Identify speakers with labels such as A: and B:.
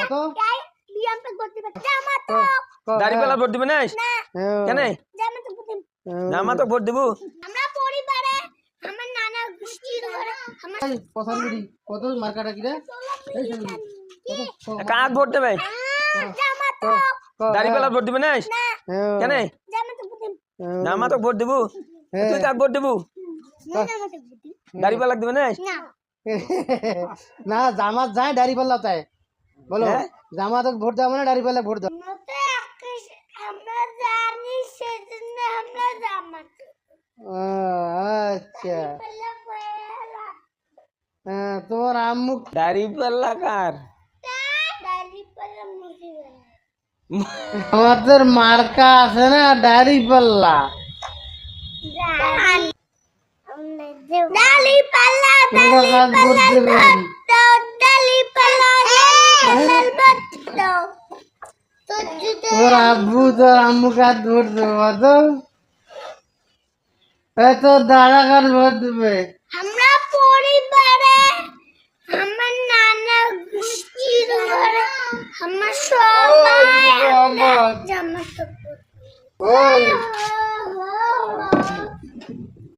A: কত
B: দাড়িপাল্লা ভোট দিবে না। কেন?
C: জামা তো
B: ভোট দিব
C: আমরা পরিবারে আমার নানা গোষ্ঠীর ঘরে আমার
A: পছন্দি কত মার্কাটা কি রে?
B: কাক ভোট দেবে
C: জামা
B: ভোট দিবে না। কেন?
C: জামা তো
B: ভোট দিব তুই কাক ভোট দিব
C: করতে
B: দিবে না।
C: না
A: না জামাত যায় দাড়ি পাল্লা তাই বলো।
B: হ্যাঁ?
A: জামাত ভোট দেওয়া মানে দাড়ি পাল্লা ভোট দাও
C: আমরা জানি সেজন্য আমরা জামা
A: আচ্ছা।
C: পাল্লা
A: হ্যাঁ, তোমার আম্মু
B: দাড়িপাল্লা
C: পাল্লা গেল
A: আমাদের মার্কা আছে না দাড়ি পাল্লা?
C: ডালি পাল্লা
A: কাজ তোর আব্বু তোর আম্মু কাজ ভোট দেবো তো। এত দাঁড়া কাজ ভোট দেবে।
C: আমরা পরিবারে আমার নানা গোষ্ঠীর ঘরে আমার সবাই জামা
A: ওই।